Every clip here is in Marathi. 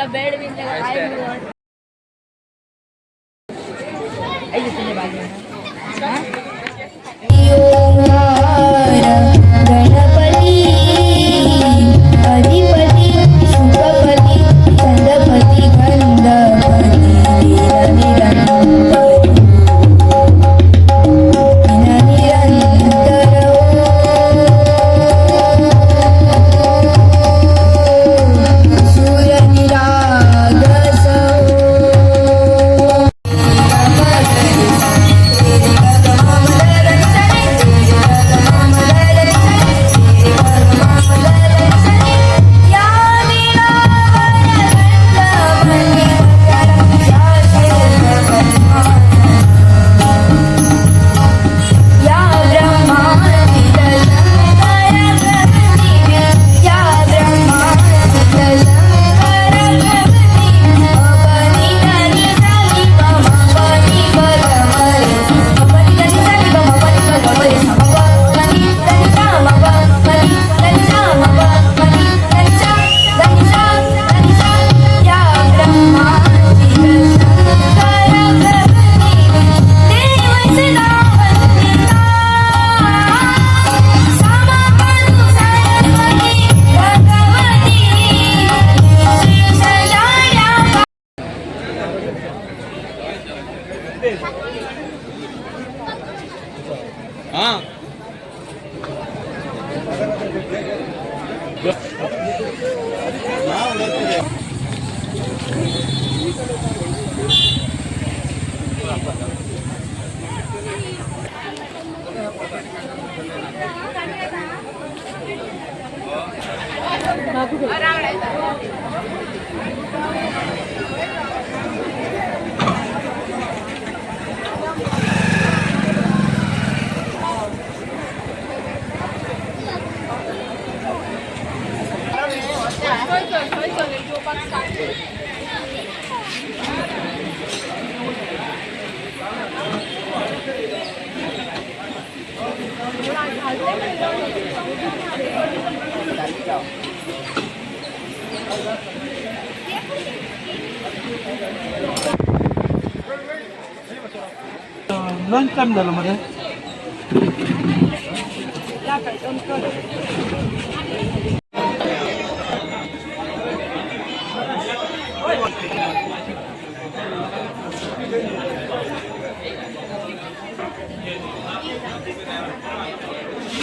आमचा बेड बिन काय ऐक हाँ लंच टाइम झालं मध्ये आ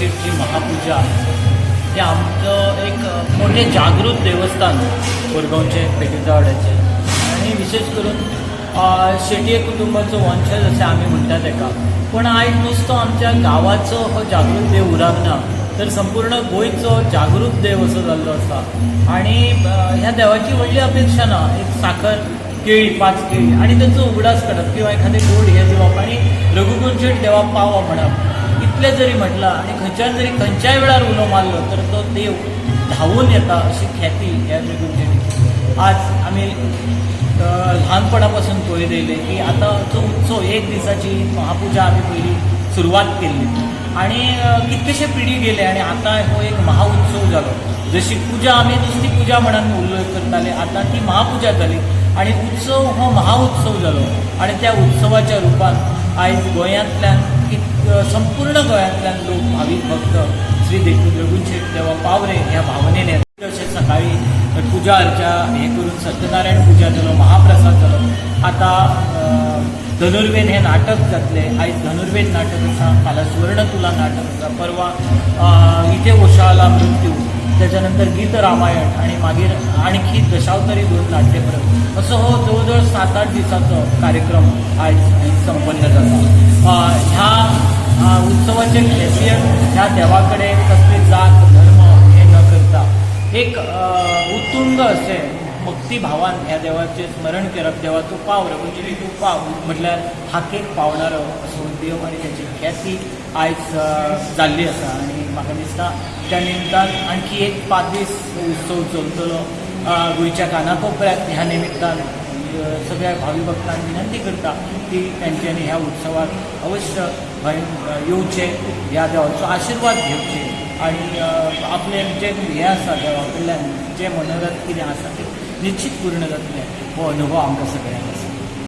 शेठची महापूजा. हे आमचं एक मोठे जागृत देवस्थान कोरगावचे पेटीजावड्याचे आणि विशेष करून शेटये कुटुंबाचं वंशज असे आम्ही म्हणतात एका. पण आयज नुसतो आमच्या गांवाचो हो जागृत देव उरागना तर संपूर्ण गोंयचो जागृत देव असो जाल्लो आसा आणि ह्या देवाची व्हडली अपेक्षा ना एक साखर केळी पाच केळी आणि तेचो उगडास काडप किंवा एखादे गोड हे दिवप आणि रघुकुंचेट देवा पावो म्हणप इतलें जरी म्हटला आणि खंयच्यान जरी खंयच्याय वेळार उलो मारलो तर तो देव धावून येता अशी ख्याती ह्या रघुकुंचेटीची आज आम्ही अ, ल्हानपणापासून पळयत येयले की आता जो उत्सव एक दिसाची महापूजा आम्ही पहिली सुरवात केल्ली आणि कितकेशे पिढी गेले आणि आता हो एक महाउत्सव जालो जशी पूजा आम्ही नुसती पूजा म्हणून उल्लेख करताले आता ती महापूजा जाली आणि उत्सव हो महाउत्सव जालो आणि त्या उत्सवाच्या रुपान आयज गोंयांतल्यान संपूर्ण गोंयांतल्यान लोक भाविक भक्त श्री देखून रघुशेठ देवा पावरे ह्या भावनेने अशे सकाळी पुजा अर्चा हे करून सत्यनारायण पुजा जालो महाप्रसाद जालो. आता धनुर्वेद हे नाटक जातले आयज धनुर्वेद नाटक आसा फाल्यां सुवर्ण तुला नाटक आसा परवा इथे ओशाला मृत्यू. त्याच्यानंतर गीत रामायण आणि मागीर आणखी दशावतरी दोन नाट्यप्रयोग असं असो हो जवळजवळ सात आठ दिसाचो कार्यक्रम आयज संपन्न जाता ह्या उत्सवाचे खासियत ह्या देवाकडे कसली जात धर्म हे न करता एक उत्तुंग असे भक्तिभावान ह्या देवाचे स्मरण करप देवाचो पावर म्हणजे तूं पाव म्हटल्यार हाकेक पावणारो असो देव आनी त्याची ख्याती आयज जाल्ली आसा आनी म्हाका दिसता त्या निमतान आणखी एक पांच दीस उत्सव चलतलो गोंयच्या कानाकोपऱ्यात ह्या निमित्तान सगळ्या भावी भक्तांक विनंती करता की त्यांच्यानी ह्या उत्सवाक अवश्य गोंय येवचे ह्या देवाचो आशिर्वाद घेवचे आणि आपले जे हे आसा देवा कडल्यान जे मनोरथ कितें आसा ते निश्चित पूर्ण जातले हो अनुभव आमकां सगळ्यांक